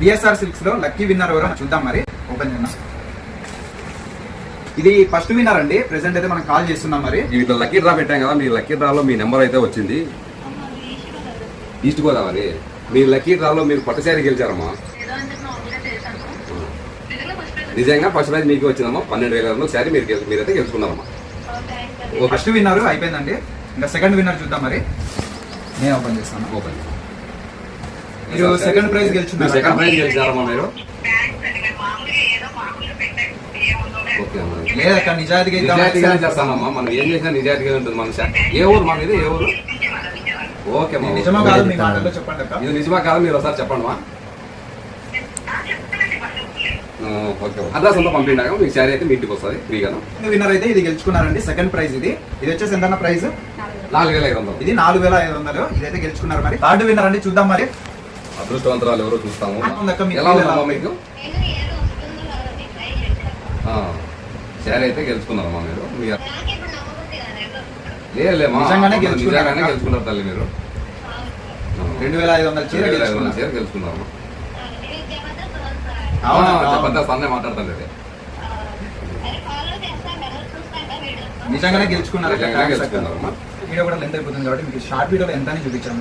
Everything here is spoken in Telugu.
బిఎస్ఆర్ సిల్క్స్లో లక్కీ విన్నర్ ఎవరో చూద్దాం మరి. ఓపెన్ చేద్దాం. ఇది ఫస్ట్ విన్నర్ అండి. ప్రెసెంట్ అయితే మనం కాల్ చేస్తున్నాం మరి. వీటిలో లక్కీ డ్రా పెట్టాం కదా మీ లక్కీ డ్రాలో మీ నెంబర్ అయితే వచ్చింది. ఈస్ట్ గోదావరి మీ లక్కీ డ్రాలో మీరు పట్టు శారీ గెలిచారమ్మా. నిజంగా ఫస్ట్ ప్రైజ్ మీకు వచ్చిందమ్మా. పన్నెండు వేల శారీ మీరు మీరైతే గెలుచుకున్నారమ్మా. ఫస్ట్ విన్నర్ అయిపోయిందండి. ఇంకా సెకండ్ విన్నర్ చూద్దాం మరి. నేను ఓపెన్ చేస్తాను. ఓపెన్ మీరు సెకండ్ ప్రైజ్ గెలుచున్నారు సెకండ్ ప్రైజ్ గెలిచారమ్మా మీరు? లేదక్క నిజాయితీగా చేస్తానమ్మా. మనం ఏం చేసినా నిజాయితీగా ఉంటుంది మన ఏ ఊరు మన ఇది ఏ ఊరు? ఓకే ఇది నిజమో కాదు మీ మాటల్లో చెప్పండి అక్క. ఇది నిజమా కాదు మీరు ఒకసారి చెప్పండి మా ఓకే అడ్రస్ అంతా పంపిండాక మీకు శారీ అయితే మీ ఇంటికి వస్తుంది ఫ్రీగాను. విన్నర్ అయితే ఇది గెలుచుకున్నారండి సెకండ్ ప్రైజ్ ఇది. ఇది వచ్చేసి ఎంత ప్రైజ్ నాలుగు వేల ఐదు వందలు. ఇది నాలుగు వేల ఐదు వందలు. ఇదైతే గెలుచుకున్నారు మరి. థర్డ్ విన్నర్ అండి చూద్దాం మరి. అదృష్టవంతరాలు ఎవరో చూస్తాము. ఎలా ఉందమ్మా మీకు? ఆ, శారీ అయితే గెలుచుకున్నారమ్మా మీరు. మీ లేదులేమ్మా నిజంగానే గెలుచుకున్నారా? తల్లి మీరు. రెండు వేల ఐదు వందల చీర రెండు వేల ఐదు వందల గెలుచుకున్నారు. చీర గెలుచుకున్నారమ్మా? జబర్దస్త్ అన్నే మాట్లాడతాను ఇది. నిజంగానే గెలుచుకున్నారు. వీడియో కూడా లెంత్ అయిపోతుంది కాబట్టి మీకు షార్ట్ వీడియోలో ఎంత అని చూపించాను